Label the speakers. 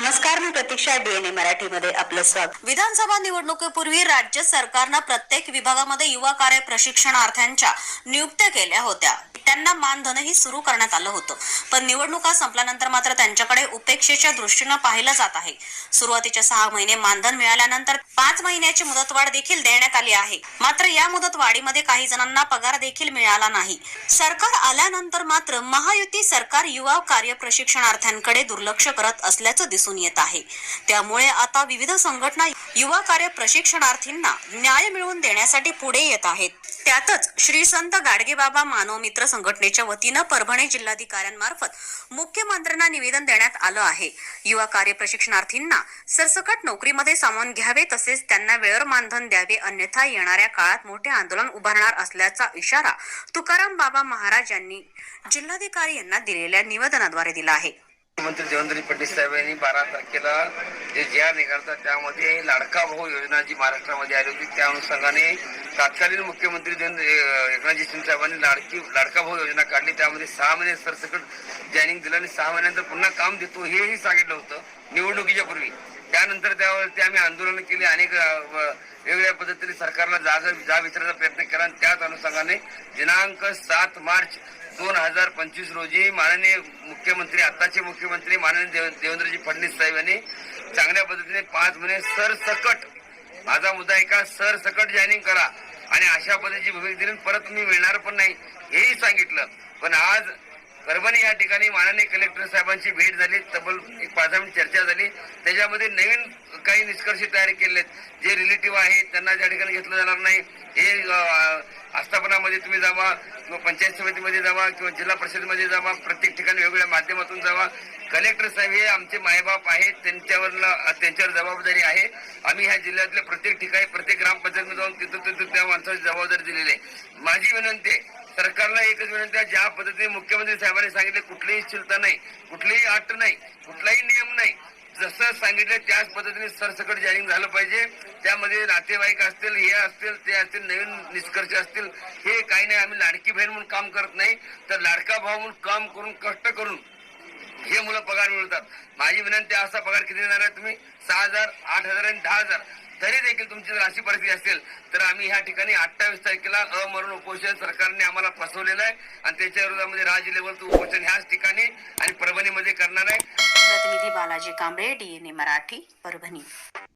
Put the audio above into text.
Speaker 1: नमस्कार मी प्रतीक्षा डीएनए मराठीमध्ये आपलं स्वागत.
Speaker 2: विधानसभा निवडणुकीपूर्वी राज्य सरकारनं प्रत्येक विभागामध्ये युवा कार्य प्रशिक्षणार्थ्यांच्या नियुक्त्या केल्या होत्या. त्यांना मानधनही सुरू करण्यात आलं होतं. पण निवडणुका संपल्यानंतर मात्र त्यांच्याकडे उपेक्षेच्या दृष्टीनं पाहिलं जात आहे. सुरुवातीच्या सहा महिने मानधन मिळाल्यानंतर पाच महिन्याची मुदतवाढ देखील देण्यात आली आहे. मात्र या मुदतवाढीमध्ये काही जणांना पगार देखील मिळाला नाही. सरकार आल्यानंतर मात्र महायुती सरकार युवा कार्य प्रशिक्षणार्थ्यांकडे दुर्लक्ष करत असल्याचं दिसून येत आहे. त्यामुळे आता विविध संघटना युवा कार्य प्रशिक्षणार्थींना न्याय मिळवून देण्यासाठी पुढे येत आहेत. त्यातच श्री संत गाडगेबाबा मानव मित्र संघटनेच्या वतीनं परभणी जिल्हाधिकाऱ्यांमार्फत मुख्यमंत्र्यांना निवेदन देण्यात आलं आहे. युवा कार्य प्रशिक्षणार्थींना सरसकट नोकरीमध्ये सामावून घ्यावे तसेच त्यांना वेळेवर मानधन द्यावे अन्यथा येणाऱ्या काळात मोठे आंदोलन उभारणार असल्याचा इशारा तुकाराम बाबा महाराज यांनी जिल्हाधिकारी यांना दिलेल्या निवेदनाद्वारे दिला आहे.
Speaker 3: मुख्यमंत्री देवेंद्र फडणवीस साहेब यांनी बारा तारखेला जे जी आर निघालतात त्यामध्ये लाडका भाऊ योजना जी महाराष्ट्रामध्ये आली होती त्या अनुषंगाने तत्कालीन मुख्यमंत्री देवेंद्र एकनाथजी शिंदे साहेबांनी लाडकी लाडका भाऊ योजना काढली. त्यामध्ये सहा महिने सरसकट जॉईनिंग दिलं आणि सहा महिन्यानंतर पुन्हा काम देतो हेही सांगितलं होतं. निवडणुकीच्या पूर्वी. त्यानंतर त्यावरती आम्ही आंदोलन केले अनेक वेगवेगळ्या पद्धतीने सरकारला जागा जा विचारायचा प्रयत्न केला आणि त्याच अनुषंगाने दिनांक सात मार्च दोन हजार पंचवीस रोजी माननीय मुख्यमंत्री आताचे मुख्यमंत्री माननीय देव- देवेंद्रजी फडणवीस साहेब यांनी चांगल्या पद्धतीने पाच महिने सरसकट माझा मुद्दा आहे का? सरसकट जॉईनिंग करा. आणि अशा पद्धतीची भूमिका दिली आणि परत मी मिळणार पण नाही हेही सांगितलं. पण आज परभणी या ठिकाणी माननीय कलेक्टर साहेबांची भेट झाली तब्बल एक पाच दहा मिनिट चर्चा झाली. त्याच्यामध्ये नवीन काही निष्कर्ष तयार केले आहेत जे रिलेटिव्ह आहेत त्यांना ज्या ठिकाणी घेतलं जाणार नाही हे आस्थापनामध्ये तुम्ही जावा किंवा पंचायत समितीमध्ये जावा किंवा जिल्हा परिषदेमध्ये जावा प्रत्येक ठिकाणी वेगवेगळ्या माध्यमातून जावा. कलेक्टर साहेब हे आमचे मायबाप आहेत त्यांच्यावर त्यांच्यावर जबाबदारी आहे. आम्ही ह्या जिल्ह्यातल्या प्रत्येक ठिकाणी प्रत्येक ग्रामपंचायतमध्ये जाऊन तिथं तिथं त्या माणसाची जबाबदारी दिलेली आहे. माझी विनंती आहे सरकारला एकच विनंती आहे ज्या पद्धतीने मुख्यमंत्री साहेबांनी सांगितले कुठलीही चिंता नाही कुठलीही अट नाही कुठलाही नियम नाही जसं सांगितलं त्याच पद्धतीने सरसकट जाहीर झालं पाहिजे. त्यामध्ये नातेवाईक असतील हे असतील ते असतील नवीन निष्कर्ष असतील हे काही नाही आम्ही लाडकी बहीण म्हणून काम करत नाही. तर लाडका भाऊ म्हणून काम करून कष्ट करून हे मुलं पगार मिळवतात. माझी विनंती असा पगार किती देणार आहे तुम्ही? सहा हजार आठ हजार आणि दहा हजार. तरी देखील तुमची जर अशी परिस्थिती असेल तर आम्ही ह्या ठिकाणी अठ्ठावीस तारखेला अमरण उपोषण सरकारने आम्हाला फसवलेलं आहे. आणि त्याच्या विरोधामध्ये राज्य लेवलचं उपोषण ह्याच ठिकाणी आणि परभणीमध्ये करणार आहे.
Speaker 2: प्रतिनिधी बालाजी कांबळे डीएनए मराठी परभणी.